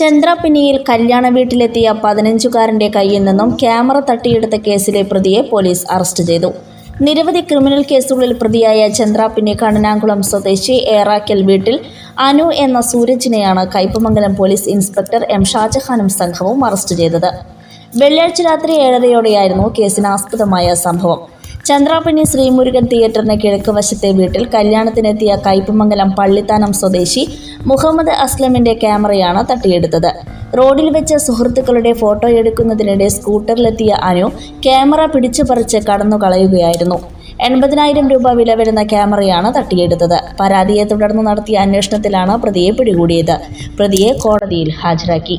ചന്ദ്രപിന്നിയിൽ കല്യാണ വീട്ടിലെത്തിയ പതിനഞ്ചുകാരന്റെ കയ്യിൽ നിന്നും ക്യാമറ തട്ടിയെടുത്ത കേസിലെ പ്രതിയെ പോലീസ് അറസ്റ്റ് ചെയ്തു. നിരവധി ക്രിമിനൽ കേസുകളിൽ പ്രതിയായ ചന്ദ്രാപിന്നി കണ്ണനാകുളം സ്വദേശി ഏറാക്കൽ വീട്ടിൽ അനു എന്ന സൂരജിനെയാണ് കയ്പമംഗലം പോലീസ് ഇൻസ്പെക്ടർ എം ഷാജഹാനും സംഘവും അറസ്റ്റ് ചെയ്തത്. വെള്ളിയാഴ്ച രാത്രി ഏഴരയോടെയായിരുന്നു കേസിനാസ്പദമായ സംഭവം. ചന്ദ്രാപിന്നി ശ്രീമുരുകൻ തിയേറ്ററിന് കിഴക്ക് വശത്തെ വീട്ടിൽ കല്യാണത്തിനെത്തിയ കയ്പമംഗലം പള്ളിത്താനം സ്വദേശി മുഹമ്മദ് അസ്ലമിന്റെ ക്യാമറയാണ് തട്ടിയെടുത്തത്. റോഡിൽ വെച്ച് സുഹൃത്തുക്കളുടെ ഫോട്ടോ എടുക്കുന്നതിനിടെ സ്കൂട്ടറിലെത്തിയ അനു ക്യാമറ പിടിച്ചു പറിച്ച് കടന്നു കളയുകയായിരുന്നു എൺപതിനായിരം രൂപ വില വരുന്ന ക്യാമറയാണ് തട്ടിയെടുത്തത്. പരാതിയെ തുടർന്ന് നടത്തിയ അന്വേഷണത്തിലാണ് പ്രതിയെ പിടികൂടിയത്. പ്രതിയെ കോടതിയിൽ ഹാജരാക്കി.